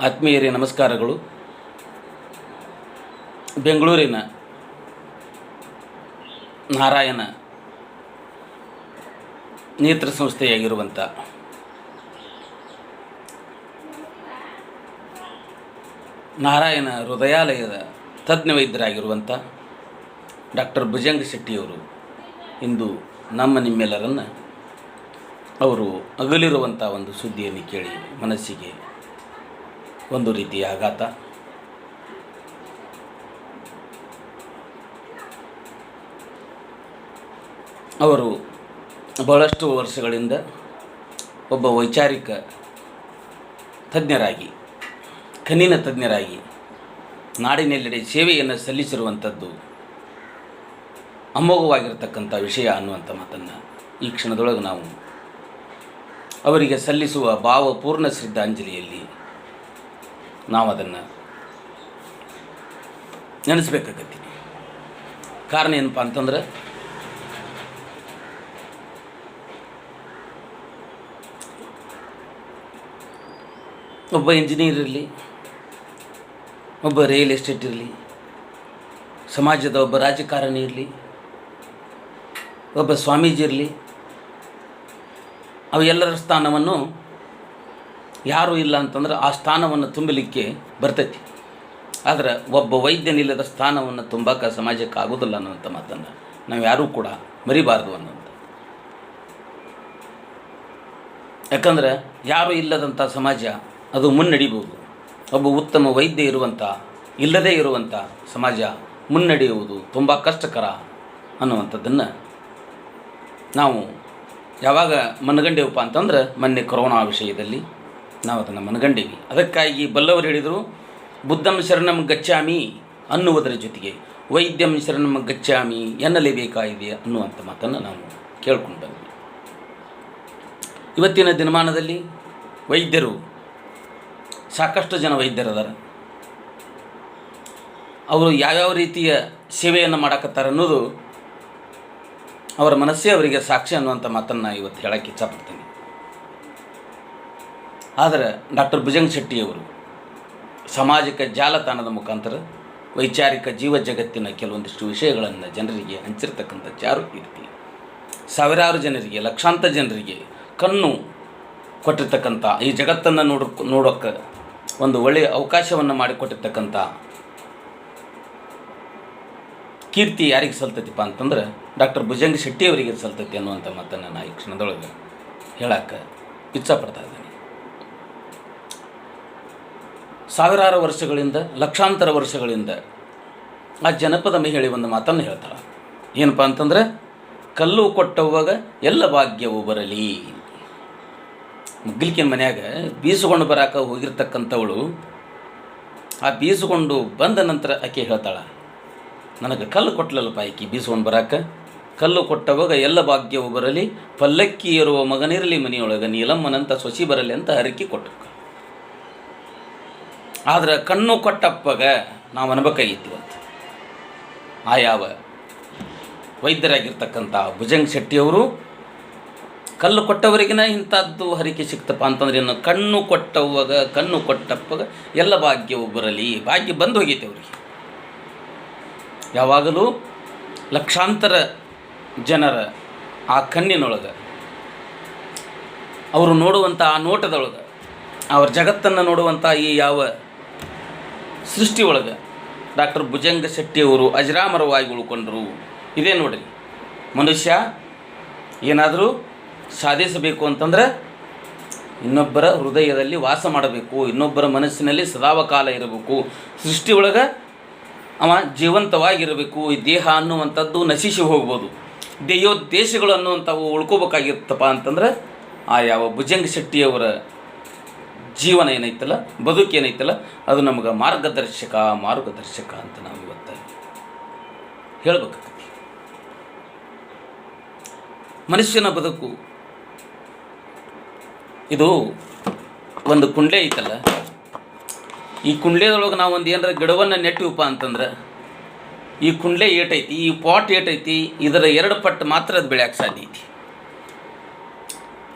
ಆತ್ಮೀಯರೇ, ನಮಸ್ಕಾರಗಳು. ಬೆಂಗಳೂರಿನ ನಾರಾಯಣ ನೇತ್ರ ಸಂಸ್ಥೆಯಾಗಿರುವಂಥ ನಾರಾಯಣ ಹೃದಯಾಲಯದ ತಜ್ಞ ವೈದ್ಯರಾಗಿರುವಂಥ ಡಾಕ್ಟರ್ ಭುಜಂಗ ಶೆಟ್ಟಿಯವರು ಇಂದು ನಮ್ಮ ನಿಮ್ಮೆಲ್ಲರನ್ನು ಅವರು ಅಗಲಿರುವಂಥ ಒಂದು ಸುದ್ದಿಯನ್ನು ಕೇಳಿ ಮನಸ್ಸಿಗೆ ಒಂದು ರೀತಿಯ ಆಘಾತ. ಅವರು ಬಹಳಷ್ಟು ವರ್ಷಗಳಿಂದ ಒಬ್ಬ ವೈಚಾರಿಕ ತಜ್ಞರಾಗಿ ಕಣ್ಣಿನ ತಜ್ಞರಾಗಿ, ನಾಡಿನೆಲ್ಲೆಡೆ ಸೇವೆಯನ್ನು ಸಲ್ಲಿಸಿರುವಂಥದ್ದು ಅಮೋಘವಾಗಿರ್ತಕ್ಕಂಥ ವಿಷಯ ಅನ್ನುವಂಥ ಮಾತನ್ನು ಈ ಕ್ಷಣದೊಳಗೆ ನಾವು ಅವರಿಗೆ ಸಲ್ಲಿಸುವ ಭಾವಪೂರ್ಣ ಶ್ರದ್ಧಾಂಜಲಿಯಲ್ಲಿ ನಾವು ಅದನ್ನು ನೆನೆಸ್ಬೇಕಾಗತ್ತಿ. ಕಾರಣ ಏನಪ್ಪ ಅಂತಂದ್ರೆ, ಒಬ್ಬ ಇಂಜಿನಿಯರ್ ಇರಲಿ, ಒಬ್ಬ ರಿಯಲ್ ಎಸ್ಟೇಟ್ ಇರಲಿ, ಸಮಾಜದ ಒಬ್ಬ ರಾಜಕಾರಣಿ ಇರಲಿ, ಒಬ್ಬ ಸ್ವಾಮೀಜಿ ಇರಲಿ, ಅವೆಲ್ಲರ ಸ್ಥಾನವನ್ನು ಯಾರೂ ಇಲ್ಲ ಅಂತಂದ್ರೆ ಆ ಸ್ಥಾನವನ್ನು ತುಂಬಲಿಕ್ಕೆ ಬರ್ತೈತಿ. ಆದರೆ ಒಬ್ಬ ವೈದ್ಯನಿಲ್ಲದ ಸ್ಥಾನವನ್ನು ತುಂಬಕ್ಕೆ ಸಮಾಜಕ್ಕೆ ಆಗೋದಿಲ್ಲ ಅನ್ನೋಂಥ ಮಾತನ್ನು ನಾವು ಯಾರೂ ಕೂಡ ಮರಿಬಾರ್ದು ಅನ್ನೋಂಥ ಯಾಕಂದ್ರೆ ಯಾರೂ ಇಲ್ಲದಂಥ ಸಮಾಜ ಅದು ಮುನ್ನಡಿಬೋದು. ಒಬ್ಬ ಉತ್ತಮ ವೈದ್ಯ ಇರುವಂಥ ಇಲ್ಲದೇ ಇರುವಂಥ ಸಮಾಜ ಮುನ್ನಡೆಯುವುದು ತುಂಬ ಕಷ್ಟಕರ ಅನ್ನುವಂಥದ್ದನ್ನು ನಾವು ಯಾವಾಗ ಮನಗಂಡೆವಪ್ಪ ಅಂತಂದ್ರೆ ಮೊನ್ನೆ ಕೊರೋನಾ ವಿಷಯದಲ್ಲಿ ನಾವು ಅದನ್ನು ಮನಗಂಡೀವಿ ಅದಕ್ಕಾಗಿ ಬಲ್ಲವರು ಹೇಳಿದರು, ಬುದ್ಧಂ ಶರಣಂ ಗಚ್ಚಾಮಿ ಅನ್ನುವುದರ ಜೊತೆಗೆ ವೈದ್ಯಂ ಶರಣಂ ಗಚ್ಚಾಮಿ ಎನ್ನಲೇಬೇಕಾಗಿದೆ ಅನ್ನುವಂಥ ಮಾತನ್ನು ನಾವು ಕೇಳ್ಕೊಂಡು ಬಂದ್ವಿ ಇವತ್ತಿನ ದಿನಮಾನದಲ್ಲಿ ವೈದ್ಯರು, ಸಾಕಷ್ಟು ಜನ ವೈದ್ಯರದಾರ. ಅವರು ಯಾವ್ಯಾವ ರೀತಿಯ ಸೇವೆಯನ್ನು ಮಾಡಕತ್ತಾರೆ ಅನ್ನೋದು ಅವರ ಮನಸ್ಸೇ ಅವರಿಗೆ ಸಾಕ್ಷಿ ಅನ್ನುವಂಥ ಮಾತನ್ನು ಇವತ್ತು ಹೇಳೋಕ್ಕೆ ಇಚ್ಛಪಡ್ತೀನಿ. ಆದರೆ ಡಾಕ್ಟರ್ ಭುಜಂಗ್ ಶೆಟ್ಟಿಯವರು ಸಾಮಾಜಿಕ ಜಾಲತಾಣದ ಮುಖಾಂತರ ವೈಚಾರಿಕ ಜೀವ ಜಗತ್ತಿನ ಕೆಲವೊಂದಿಷ್ಟು ವಿಷಯಗಳನ್ನು ಜನರಿಗೆ ಹಂಚಿರತಕ್ಕಂಥ ಚಾರು ಕೀರ್ತಿ ಸಾವಿರಾರು ಜನರಿಗೆ, ಲಕ್ಷಾಂತರ ಜನರಿಗೆ ಕಣ್ಣು ಕೊಟ್ಟಿರ್ತಕ್ಕಂಥ, ಈ ಜಗತ್ತನ್ನು ನೋಡ ನೋಡೋಕ್ಕೆ ಒಂದು ಒಳ್ಳೆಯ ಅವಕಾಶವನ್ನು ಮಾಡಿಕೊಟ್ಟಿರ್ತಕ್ಕಂಥ ಕೀರ್ತಿ ಯಾರಿಗೆ ಸಲ್ತೈತಿಪ್ಪ ಅಂತಂದ್ರೆ ಡಾಕ್ಟರ್ ಭುಜಂಗ ಶೆಟ್ಟಿ ಅವರಿಗೆ ಸಲ್ತೈತಿ ಅನ್ನುವಂಥ ಮಾತನ್ನು ನಾನು ಈ ಕ್ಷಣದೊಳಗೆ ಹೇಳಕ್ಕೆ ಇಚ್ಛಪಡ್ತಾ ಇದ್ದೀನಿ. ಸಾವಿರಾರು ವರ್ಷಗಳಿಂದ, ಲಕ್ಷಾಂತರ ವರ್ಷಗಳಿಂದ ಆ ಜನಪದ ಮಹಿಳೆ ಒಂದು ಮಾತನ್ನು ಹೇಳ್ತಾಳೆ. ಏನಪ್ಪ ಅಂತಂದ್ರೆ, ಕಲ್ಲು ಕೊಟ್ಟವಾಗ ಎಲ್ಲ ಭಾಗ್ಯವು ಬರಲಿ. ಮುಗ್ಲಿಕಿನ ಮನ್ಯಾಗ ಬೀಸುಕೊಂಡು ಬರಾಕ ಹೋಗಿರ್ತಕ್ಕಂಥವಳು, ಆ ಬೀಸುಕೊಂಡು ಬಂದ ನಂತರ ಆಕೆ ಹೇಳ್ತಾಳೆ, ನನಗೆ ಕಲ್ಲು ಕೊಟ್ಲಲ್ಲಪ್ಪ ಆಕೆ ಬೀಸ್ಕೊಂಡು ಬರಾಕ. ಕಲ್ಲು ಕೊಟ್ಟವಾಗ ಎಲ್ಲ ಭಾಗ್ಯವು ಬರಲಿ. ಪಲ್ಲಕ್ಕಿ ಇರುವ ಮಗನಿರಲಿ ಮನೆಯೊಳಗೆ ನೀಲಮ್ಮನಂತ ಸೊಸಿ ಬರಲಿ ಅಂತ ಹರಕೆ ಕೊಟ್ಟು ಆದ್ರೆ ಕಣ್ಣು ಕೊಟ್ಟಪ್ಪಗ ನಾವು ಅನ್ಬೇಕಾಗಿತ್ತು ಇವತ್ತು ಆ ಯಾವ ವೈದ್ಯರಾಗಿರ್ತಕ್ಕಂಥ ಭುಜಂಗ್ ಶೆಟ್ಟಿಯವರು ಕಲ್ಲು ಕೊಟ್ಟವರಿಗಿನ ಇಂಥದ್ದು ಹರಿಕೆ ಸಿಕ್ತಪ್ಪ ಅಂತಂದ್ರೆ ಇನ್ನು ಕಣ್ಣು ಕೊಟ್ಟವಾಗ ಕಣ್ಣು ಕೊಟ್ಟಪ್ಪಗ ಎಲ್ಲ ಭಾಗ್ಯವು ಬರಲಿ, ಭಾಗ್ಯ ಬಂದು ಹೋಗೈತೆ ಅವರಿಗೆ. ಯಾವಾಗಲೂ ಲಕ್ಷಾಂತರ ಜನರ ಆ ಕಣ್ಣಿನೊಳಗೆ, ಅವರು ನೋಡುವಂಥ ಆ ನೋಟದೊಳಗೆ, ಅವ್ರ ಜಗತ್ತನ್ನು ನೋಡುವಂಥ ಈ ಯಾವ ಸೃಷ್ಟಿ ಒಳಗೆ ಡಾಕ್ಟರ್ ಭುಜಂಗ ಶೆಟ್ಟಿಯವರು ಅಜರಾಮರವಾಗಿ ಉಳ್ಕೊಂಡ್ರು. ಇದೇ ನೋಡಿರಿ ಮನುಷ್ಯ ಏನಾದರೂ ಸಾಧಿಸಬೇಕು ಅಂತಂದ್ರೆ ಇನ್ನೊಬ್ಬರ ಹೃದಯದಲ್ಲಿ ವಾಸ ಮಾಡಬೇಕು, ಇನ್ನೊಬ್ಬರ ಮನಸ್ಸಿನಲ್ಲಿ ಸದಾವಕಾಲ ಇರಬೇಕು. ಸೃಷ್ಟಿ ಒಳಗೆ ಅವ ಜೀವಂತವಾಗಿರಬೇಕು, ಈ ದೇಹ ಅನ್ನುವಂಥದ್ದು ನಶಿಸಿ ಹೋಗ್ಬೋದು. ದೇಹೋದ್ದೇಶಗಳು ಅನ್ನುವಂಥವು ಉಳ್ಕೋಬೇಕಾಗಿತ್ತಪ್ಪ ಅಂತಂದ್ರೆ, ಆ ಯಾವ ಭುಜಂಗ ಶೆಟ್ಟಿಯವರ ಜೀವನ ಏನೈತಲ್ಲ, ಬದುಕು ಏನೈತಲ್ಲ, ಅದು ನಮಗೆ ಮಾರ್ಗದರ್ಶಕ ಮಾರ್ಗದರ್ಶಕ ಅಂತ ನಾವು ಇವತ್ತು ಹೇಳ್ಬೇಕಾಗ್ತದೆ ಮನುಷ್ಯನ ಬದುಕು, ಇದು ಒಂದು ಕುಂಡ್ಲೆ ಐತಲ್ಲ, ಈ ಕುಂಡ್ಲೆದೊಳಗೆ ನಾವು ಒಂದು ಏನಾರ ಗಿಡವನ್ನು ನೆಟ್ಟಿವಪ್ಪ ಅಂತಂದ್ರೆ, ಈ ಕುಂಡ್ಲೆ ಏಟೈತಿ, ಈ ಪಾಟ್ ಏಟೈತಿ, ಇದರ ಎರಡು ಪಟ್ಟು ಮಾತ್ರ ಅದು ಬೆಳೆಯಕ್ಕೆ ಸಾಧ್ಯ ಐತಿ.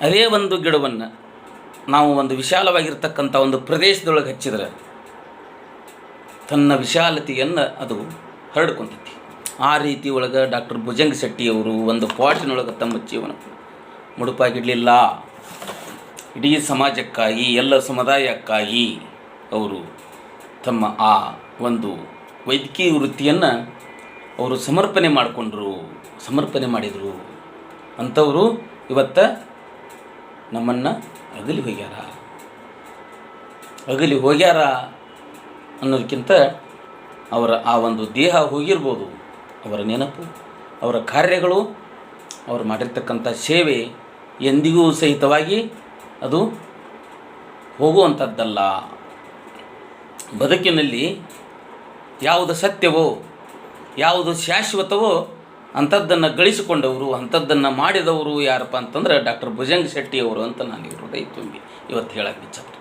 ಅದೇ ಒಂದು ಗಿಡವನ್ನು ನಾವು ಒಂದು ವಿಶಾಲವಾಗಿರ್ತಕ್ಕಂಥ ಒಂದು ಪ್ರದೇಶದೊಳಗೆ ಹಚ್ಚಿದ್ರೆ ತನ್ನ ವಿಶಾಲತೆಯನ್ನು ಅದು ಹರಡ್ಕೊಂತೈತಿ. ಆ ರೀತಿ ಒಳಗೆ ಡಾಕ್ಟರ್ ಭುಜಂಗ ಶೆಟ್ಟಿಯವರು ಒಂದು ಪಾಟಿನೊಳಗೆ ತಮ್ಮ ಜೀವನ ಮುಡುಪಾಗಿಡಲಿಲ್ಲ. ಇಡೀ ಸಮಾಜಕ್ಕಾಗಿ, ಎಲ್ಲ ಸಮುದಾಯಕ್ಕಾಗಿ ಅವರು ತಮ್ಮ ಆ ಒಂದು ವೈದ್ಯಕೀಯ ವೃತ್ತಿಯನ್ನು ಅವರು ಸಮರ್ಪಣೆ ಮಾಡಿಕೊಂಡ್ರು, ಸಮರ್ಪಣೆ ಮಾಡಿದರು. ಅಂಥವರು ಇವತ್ತು ನಮ್ಮನ್ನು ಅಗಲಿ ಹೋಗ್ಯಾರ. ಅಗಲಿ ಹೋಗ್ಯಾರ ಅನ್ನೋದಕ್ಕಿಂತ ಅವರ ಆ ಒಂದು ದೇಹ ಹೋಗಿರ್ಬೋದು, ಅವರ ನೆನಪು, ಅವರ ಕಾರ್ಯಗಳು, ಅವರು ಮಾಡಿರ್ತಕ್ಕಂಥ ಸೇವೆ ಎಂದಿಗೂ ಸಹಿತವಾಗಿ ಅದು ಹೋಗುವಂಥದ್ದಲ್ಲ. ಬದುಕಿನಲ್ಲಿ ಯಾವುದು ಸತ್ಯವೋ, ಯಾವುದು ಶಾಶ್ವತವೋ ಅಂಥದ್ದನ್ನು ಗಳಿಸಿಕೊಂಡವರು, ಅಂಥದ್ದನ್ನು ಮಾಡಿದವರು ಯಾರಪ್ಪ ಅಂತಂದ್ರೆ ಡಾಕ್ಟರ್ ಭುಜಂಗ ಶೆಟ್ಟಿಯವರು ಅಂತ ನಾನು ಹೃದಯ ತುಂಬಿ ಇವತ್ತು ಹೇಳಕ್ಕೆ ಇಚ್ಛಪಡ್ತೇನೆ.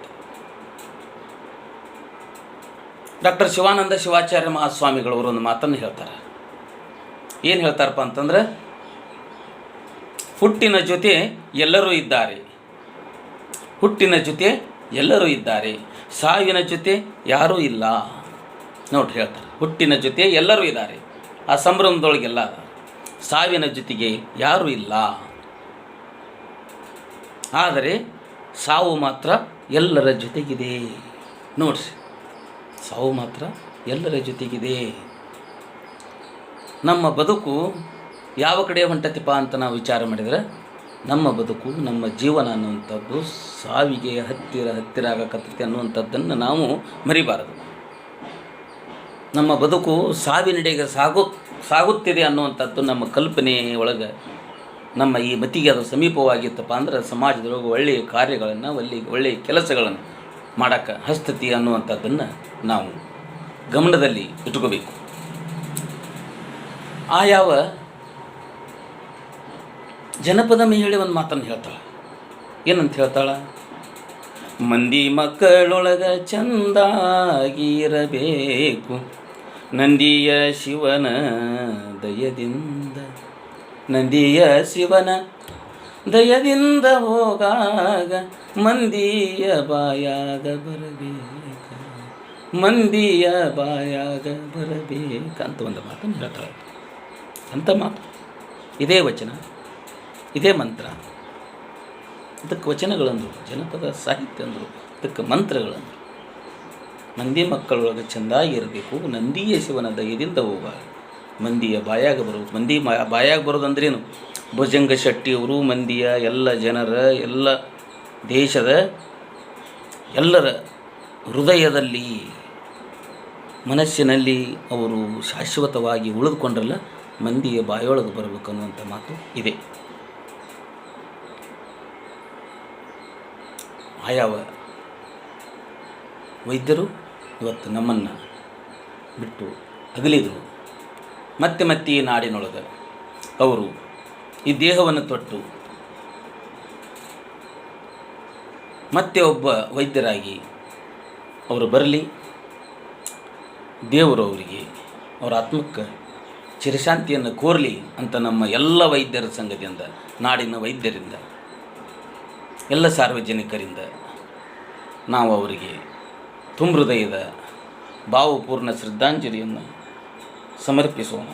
ಡಾಕ್ಟರ್ ಶಿವಾನಂದ ಶಿವಾಚಾರ್ಯ ಮಹಾಸ್ವಾಮಿಗಳವರು ಒಂದು ಮಾತನ್ನು ಹೇಳ್ತಾರೆ. ಏನು ಹೇಳ್ತಾರಪ್ಪ ಅಂತಂದ್ರೆ, ಹುಟ್ಟಿನ ಜೊತೆ ಎಲ್ಲರೂ ಇದ್ದಾರೆ. ಹುಟ್ಟಿನ ಜೊತೆ ಎಲ್ಲರೂ ಇದ್ದಾರೆ. ಸಾವಿನ ಜೊತೆ ಯಾರೂ ಇಲ್ಲ. ನೋಡ್ರಿ ಹೇಳ್ತಾರೆ. ಹುಟ್ಟಿನ ಜೊತೆ ಎಲ್ಲರೂ ಇದ್ದಾರೆ. ಆ ಸಂಭ್ರಮದೊಳಗೆಲ್ಲ. ಸಾವಿನ ಜೊತೆಗೆ ಯಾರೂ ಇಲ್ಲ. ಆದರೆ ಸಾವು ಮಾತ್ರ ಎಲ್ಲರ ಜೊತೆಗಿದೆ. ನೋಡ್ರಿ ಸಾವು ಮಾತ್ರ ಎಲ್ಲರ ಜೊತೆಗಿದೆ. ನಮ್ಮ ಬದುಕು ಯಾವ ಕಡೆ ಹೊಂಟತಿಪ್ಪ ಅಂತ ನಾವು ವಿಚಾರ ಮಾಡಿದರೆ, ನಮ್ಮ ಬದುಕು, ನಮ್ಮ ಜೀವನ ಅನ್ನುವಂಥದ್ದು ಸಾವಿಗೆ ಹತ್ತಿರ ಹತ್ತಿರ ಆಗಕತ್ತೈತಿ ಅನ್ನುವಂಥದ್ದನ್ನು ನಾವು ಮರಿಬಾರದು. ನಮ್ಮ ಬದುಕು ಸಾವಿನಡೆಗೆ ಸಾಗು ಸಾಗುತ್ತಿದೆ ಅನ್ನುವಂಥದ್ದು ನಮ್ಮ ಕಲ್ಪನೆ ಒಳಗೆ ನಮ್ಮ ಈ ಮತಿಗೆ ಅದು ಸಮೀಪವಾಗಿತ್ತಪ್ಪ ಅಂದ್ರೆ ಸಮಾಜದೊಳಗೆ ಒಳ್ಳೆಯ ಕಾರ್ಯಗಳನ್ನು ಒಳ್ಳೆಯ ಒಳ್ಳೆಯ ಕೆಲಸಗಳನ್ನು ಮಾಡೋಕ್ಕೆ ಹಸ್ತತಿ ಅನ್ನುವಂಥದ್ದನ್ನು ನಾವು ಗಮನದಲ್ಲಿ ಇಟ್ಕೋಬೇಕು ಆ ಯಾವ ಜನಪದ ಮಹಿಳೆ ಒಂದು ಮಾತನ್ನು ಹೇಳ್ತಾಳೆ. ಏನಂತ ಹೇಳ್ತಾಳ? ಮಂದಿ ಮಕ್ಕಳೊಳಗ ಚಂದಾಗಿರಬೇಕು ನಂದಿಯ ಶಿವನ ದಯದಿಂದ, ನಂದಿಯ ಶಿವನ ದಯದಿಂದ ಹೋಗಾಗ ಮಂದಿಯ ಬಾಯಾಗ ಬರಬೇಕ, ಮಂದಿಯ ಬಾಯಾಗ ಬರಬೇಕಂತ ಒಂದು ಮಾತನ್ನು ಹೇಳ್ತಾರೆ ಅಂತ ಮಾತು. ಇದೇ ವಚನ, ಇದೇ ಮಂತ್ರ. ಇದಕ್ಕೆ ವಚನಗಳಂದರು, ಜನಪದ ಸಾಹಿತ್ಯ ಅಂದರು, ಇದಕ್ಕೆ ಮಂತ್ರಗಳಂದರು. ಮಂದಿ ಮಕ್ಕಳೊಳಗೆ ಚೆಂದಾಗಿರಬೇಕು ನಂದಿಯ ಶಿವನ ದಯದಿಂದ ಹೋಗಬಾರ್ದು ಮಂದಿಯ ಬಾಯಾಗ ಬರೋದು ಮಂದಿ ಬಾಯಾಗ ಬರೋದಂದ್ರೇನು? ಭುಜಂಗ ಶೆಟ್ಟಿಯವರು, ಮಂದಿಯ ಎಲ್ಲ ಜನರ, ಎಲ್ಲ ದೇಶದ ಎಲ್ಲರ ಹೃದಯದಲ್ಲಿ, ಮನಸ್ಸಿನಲ್ಲಿ ಅವರು ಶಾಶ್ವತವಾಗಿ ಉಳಿದುಕೊಂಡ್ರಲ್ಲ, ಮಂದಿಯ ಬಾಯೊಳಗೆ ಬರಬೇಕು ಅನ್ನುವಂಥ ಮಾತು ಇದೆ. ಆಯಾವ ವೈದ್ಯರು ಇವತ್ತು ನಮ್ಮನ್ನು ಬಿಟ್ಟು ಅಗಲಿದರು. ಮತ್ತೆ ಮತ್ತೆ ಈ ನಾಡಿನೊಳಗೆ ಅವರು ಈ ದೇಹವನ್ನು ತೊಟ್ಟು ಮತ್ತೆ ಒಬ್ಬ ವೈದ್ಯರಾಗಿ ಅವರು ಬರಲಿ. ದೇವರು ಅವರಿಗೆ ಅವರ ಆತ್ಮಕ್ಕೆ ಚಿರಶಾಂತಿಯನ್ನು ಕೋರಲಿ ಅಂತ ನಮ್ಮ ಎಲ್ಲ ವೈದ್ಯರ ಸಂಘದಿಂದ, ನಾಡಿನ ವೈದ್ಯರಿಂದ, ಎಲ್ಲ ಸಾರ್ವಜನಿಕರಿಂದ ನಾವು ಅವರಿಗೆ ತುಂಬ ಭಾವಪೂರ್ಣ ಶ್ರದ್ಧಾಂಜಲಿಯನ್ನು ಸಮರ್ಪಿಸೋಣ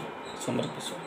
ಸಮರ್ಪಿಸೋಣ.